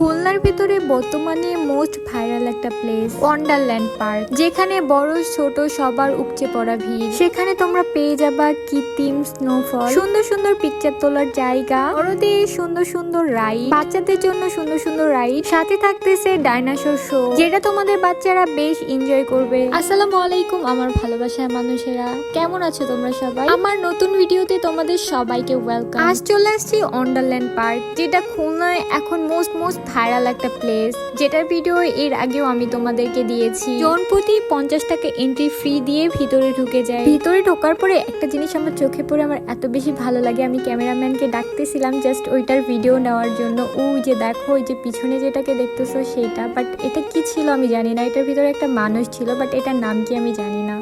খুলনার ভিতরে বর্তমানে মোস্ট ভাইরাল একটা প্লেস ওয়ান্ডারল্যান্ড পার্ক যেখানে বড় ছোট সবার উপচে পড়া ভিড়। সেখানে তোমরা পেয়ে যাবা কৃত্রিম স্নোফল সুন্দর সুন্দর পিকচার তোলার জায়গা বড়দের সুন্দর সুন্দর রাইড বাচ্চাদের জন্য সুন্দর সুন্দর রাইড সাথে থাকতেছে ডাইনাসোর শো যেটা তোমাদের বাচ্চারা বেশ এনজয় করবে। আসসালামু আলাইকুম আমার ভালোবাসার মানুষেরা। কেমন আছো তোমরা সবাই? আমার নতুন ভিডিওতে তোমাদের সবাইকে ওয়েলকাম আজ চলে আসছি ওয়ান্ডারল্যান্ড পার্ক যেটা খুলনায় এখন মোস্ট মোস্ট ভাইরাল একটা প্লেস যেটার ভিডিও এর আগেও আমি তোমাদেরকে দিয়েছি। জন প্রতি পঞ্চাশ টাকা এন্ট্রি ফ্রি দিয়ে ভিতরে ঢুকে যায়। ভিতরে ঢোকার পরে একটা জিনিস আমার চোখে পড়ে, আমার এত বেশি ভালো লাগে, আমি ক্যামেরাম্যানকে ডাকতেছিলাম জাস্ট ওইটার ভিডিও নেওয়ার জন্য। ওই যে দেখো, ওই যে পিছনে যেটাকে দেখতেছো সেটা বাট এটা কি ছিল আমি জানি না। এটার ভিতরে একটা মানুষ ছিল বাট এটার নাম কি আমি জানি না।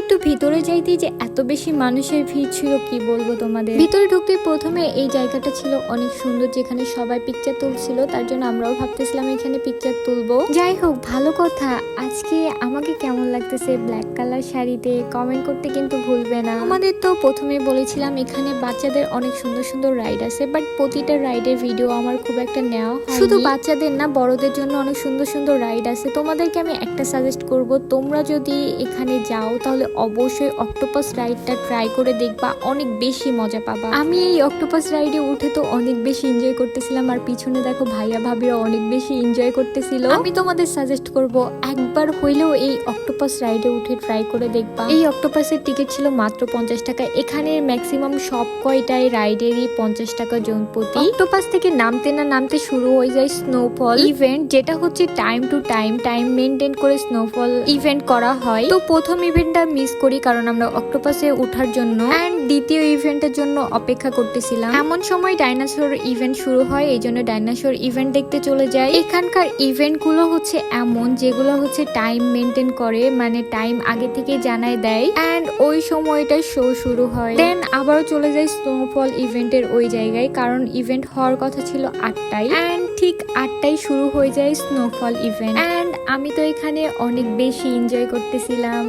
একটু ভিতরে যাইতেই যে এত বেশি মানুষের ভিড় ছিল, কি বলব তোমাদের? ভিতরে ঢুকতে প্রথমে এই জায়গাটা ছিল অনেক সুন্দর, যেখানে সবাই পিকচার তুলছিল, তার জন্য আমরাও ভাবতেছিলাম এখানে পিকচার তুলবো। যাই হোক, ভালো কথা। আজকে আমাকে কেমন লাগতেছে ব্ল্যাক কালার শাড়িতে কমেন্ট করতে কিন্তু ভুলবে না। আমাদের তো প্রথমে বলেছিলাম, এখানে বাচ্চাদের অনেক সুন্দর সুন্দর রাইড আছে বাট প্রতিটা রাইডের ভিডিও আমার খুব একটা নেওয়া শুধু বাচ্চাদের না, বড়দের জন্য অনেক সুন্দর সুন্দর রাইড আছে। তোমাদেরকে আমি একটা সাজেস্ট করব, তোমরা যদি এখানে যাও, তাহলে অবশ্যই অক্টোপাস রাইডটা ট্রাই করে দেখবা, অনেক বেশি মজা পাবা। আমি এই অক্টোপাস রাইডে উঠে তো অনেক বেশি এনজয় করতেছিলাম, আর পিছনে দেখো ভাইয়া ভাবিরা অনেক বেশি এনজয় করতেছিল। আমি তোমাদের সাজেস্ট করব, একবার হইলেও এই অক্টোপাস রাইডে উঠে ট্রাই করে দেখবা। এই অক্টোপাসের টিকিট ছিল মাত্র পঞ্চাশ টাকা এখানে ম্যাক্সিমাম সব কয়টাই রাইডেরই পঞ্চাশ টাকা জন প্রতি অক্টোপাস থেকে নামতে না নামতে শুরু হয়ে যায় স্নোফল ইভেন্ট যেটা হচ্ছে time to time time maintain করে স্নোফল ইভেন্ট করা হয়। তো প্রথম ইভেন্টটা মিস করি কারণ আমরা অক্টোপাসে ওঠার জন্য অ্যান্ড দ্বিতীয় ইভেন্টের জন্য অপেক্ষা করতেছিলাম। এমন সময় ডাইনোসর ইভেন্ট শুরু হয়, এই জন্য ডাইনোসর ইভেন্ট দেখতে চলে যায় এখানকার ইভেন্টগুলো হচ্ছে এমন, যেগুলো হচ্ছে টাইম মেনটেন করে মানে টাইম আগে থেকে জানায় দেয় অ্যান্ড ওই সময়টা শো শুরু হয়। দেন আবারও চলে যায় স্নোফল ইভেন্টের ওই জায়গায়, কারণ ইভেন্ট হওয়ার কথা ছিল আটটায়। অ্যান্ড ঠিক আটটায় শুরু হয়ে যায় স্নোফল ইভেন্ট অ্যান্ড আমি তো এখানে অনেক বেশি এনজয় করতেছিলাম।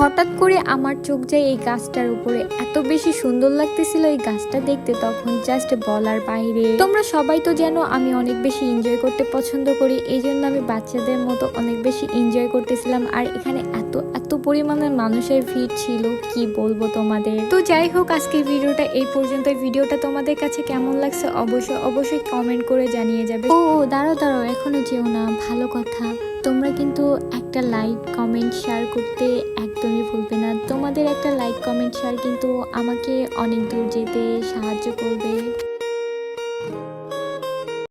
হঠাৎ করে আমার চোখ যায় এই গাছটার উপরে। এত বেশি সুন্দর লাগতেছিল এই গাছটা দেখতে তখন জাস্ট বলার বাইরে। তোমরা সবাই তো জানো আমি অনেক বেশি এনজয় করতে পছন্দ করি এই জন্য আমি বাচ্চাদের মতো অনেক বেশি এনজয় করতেছিলাম। আর এখানে এত এত পরিমাণের মানুষের ভিড় ছিল, কি বলব তোমাদের? তো যাই হোক, আজকের ভিডিওটা এই পর্যন্ত ভিডিওটা তোমাদের কাছে কেমন লাগছে অবশ্যই অবশ্যই কমেন্ট করে জানিয়ে যাবে। ও, দাঁড়াও দাঁড়াও, এখনও যেও না, ভালো কথা। তোমরা কিন্তু একটা লাইক কমেন্ট শেয়ার করতে একদমই ভুলবে না। তোমাদের একটা লাইক কমেন্ট শেয়ার কিন্তু আমাকে অনেক দূর যেতে সাহায্য করবে।